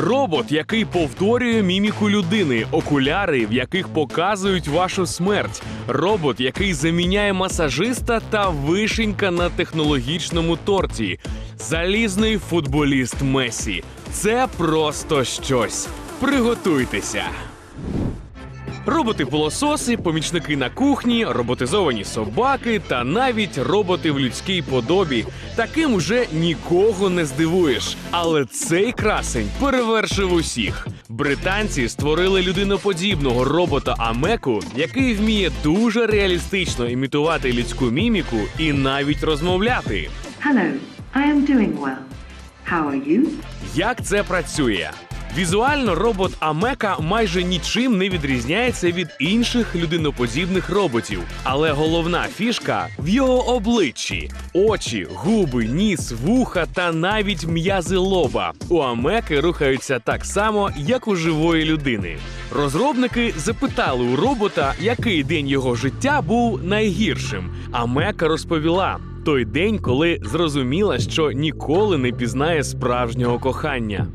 Робот, який повторює міміку людини, окуляри, в яких показують вашу смерть. Робот, який заміняє масажиста та вишенька на технологічному торті. Залізний футболіст Месі. Це просто щось. Приготуйтеся. Роботи-пилососи, помічники на кухні, роботизовані собаки та навіть роботи в людській подобі. Таким уже нікого не здивуєш. Але цей красень перевершив усіх. Британці створили людиноподібного робота Амеку, який вміє дуже реалістично імітувати людську міміку і навіть розмовляти. Hello, I am doing well. How are you? Як це працює? Візуально робот Амека майже нічим не відрізняється від інших людиноподібних роботів. Але головна фішка в його обличчі: очі, губи, ніс, вуха та навіть м'язи лоба. У Амеки рухаються так само, як у живої людини. Розробники запитали у робота, який день його життя був найгіршим. Амека розповіла. Той день, коли зрозуміла, що ніколи не пізнає справжнього кохання.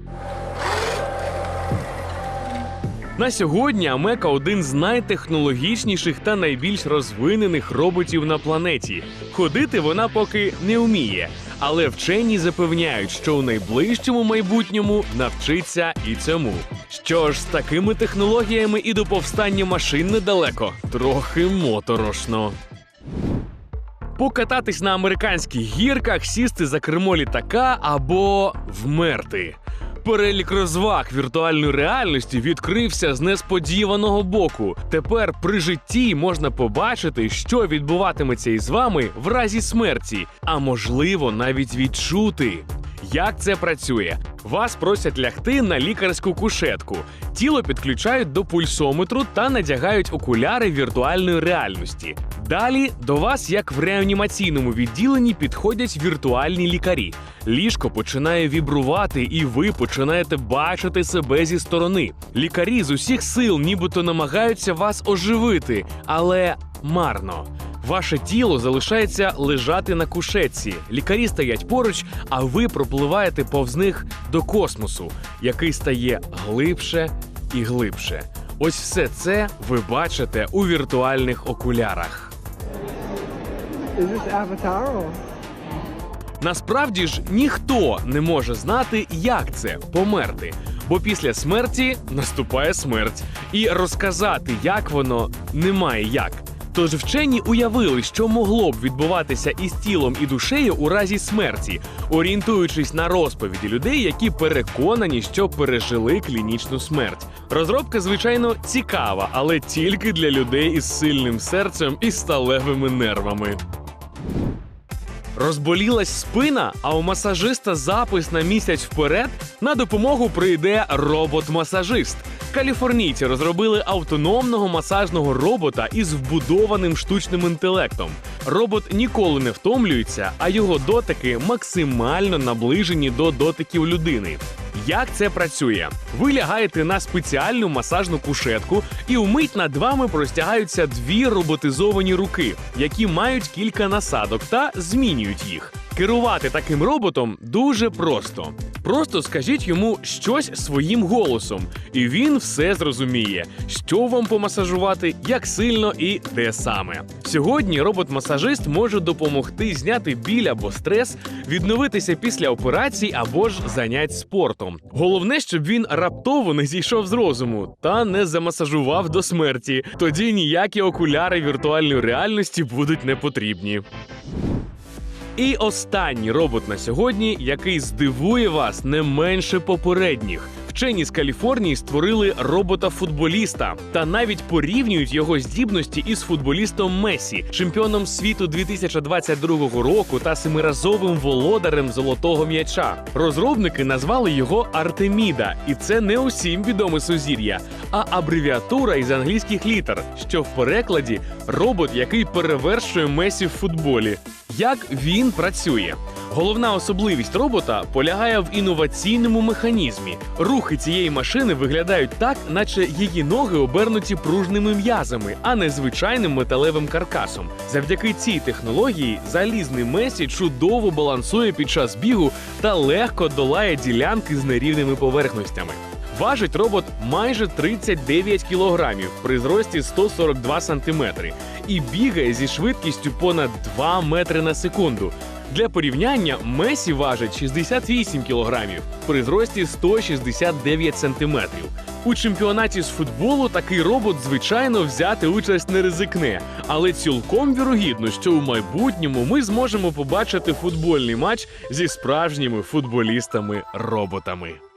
На сьогодні Амека один з найтехнологічніших та найбільш розвинених роботів на планеті. Ходити вона поки не вміє, але вчені запевняють, що у найближчому майбутньому навчиться і цьому. Що ж, з такими технологіями і до повстання машин недалеко, трохи моторошно. Покататись на американських гірках, сісти за кермо літака або вмерти. Перелік розваг віртуальної реальності відкрився з несподіваного боку. Тепер при житті можна побачити, що відбуватиметься із вами в разі смерті, а можливо навіть відчути. Як це працює? Вас просять лягти на лікарську кушетку. Тіло підключають до пульсометру та надягають окуляри віртуальної реальності. Далі до вас, як в реанімаційному відділенні, підходять віртуальні лікарі. Ліжко починає вібрувати, і ви починаєте бачити себе зі сторони. Лікарі з усіх сил, нібито намагаються вас оживити, але марно. Ваше тіло залишається лежати на кушетці. Лікарі стоять поруч, а ви пропливаєте повз них до космосу, який стає глибше і глибше. Ось все це ви бачите у віртуальних окулярах. Is this Avatar or? Насправді ж ніхто не може знати, як це померти. Бо після смерті наступає смерть, і розказати, як воно, немає як. Тож вчені уявили, що могло б відбуватися із тілом і душею у разі смерті, орієнтуючись на розповіді людей, які переконані, що пережили клінічну смерть. Розробка, звичайно, цікава, але тільки для людей із сильним серцем і сталевими нервами. Розболілась спина, а у масажиста запис на місяць вперед на допомогу прийде робот-масажист. Каліфорнійці розробили автономного масажного робота із вбудованим штучним інтелектом. Робот ніколи не втомлюється, а його дотики максимально наближені до дотиків людини. Як це працює? Ви лягаєте на спеціальну масажну кушетку, і вмить над вами простягаються дві роботизовані руки, які мають кілька насадок та змінюють їх. Керувати таким роботом дуже просто. Просто скажіть йому щось своїм голосом, і він все зрозуміє, що вам помасажувати, як сильно і де саме. Сьогодні робот-масажист може допомогти зняти біль або стрес, відновитися після операцій або ж занять спортом. Головне, щоб він раптово не зійшов з розуму та не замасажував до смерті. Тоді ніякі окуляри віртуальної реальності будуть не потрібні. І останній робот на сьогодні, який здивує вас не менше попередніх. Вчені з Каліфорнії створили робота-футболіста та навіть порівнюють його здібності із футболістом Месі, чемпіоном світу 2022 року та семиразовим володарем золотого м'яча. Розробники назвали його Артеміда, і це не усім відоме сузір'я, а абревіатура із англійських літер, що в перекладі робот, який перевершує Месі в футболі. Як він працює? Головна особливість робота полягає в інноваційному механізмі. Рухи цієї машини виглядають так, наче її ноги обернуті пружними м'язами, а не звичайним металевим каркасом. Завдяки цій технології залізний Месі чудово балансує під час бігу та легко долає ділянки з нерівними поверхностями. Важить робот майже 39 кілограмів при зрості 142 сантиметри і бігає зі швидкістю понад 2 метри на секунду. Для порівняння Месі важить 68 кілограмів при зрості 169 сантиметрів. У чемпіонаті з футболу такий робот, звичайно, взяти участь не ризикне, але цілком вірогідно, що у майбутньому ми зможемо побачити футбольний матч зі справжніми футболістами-роботами.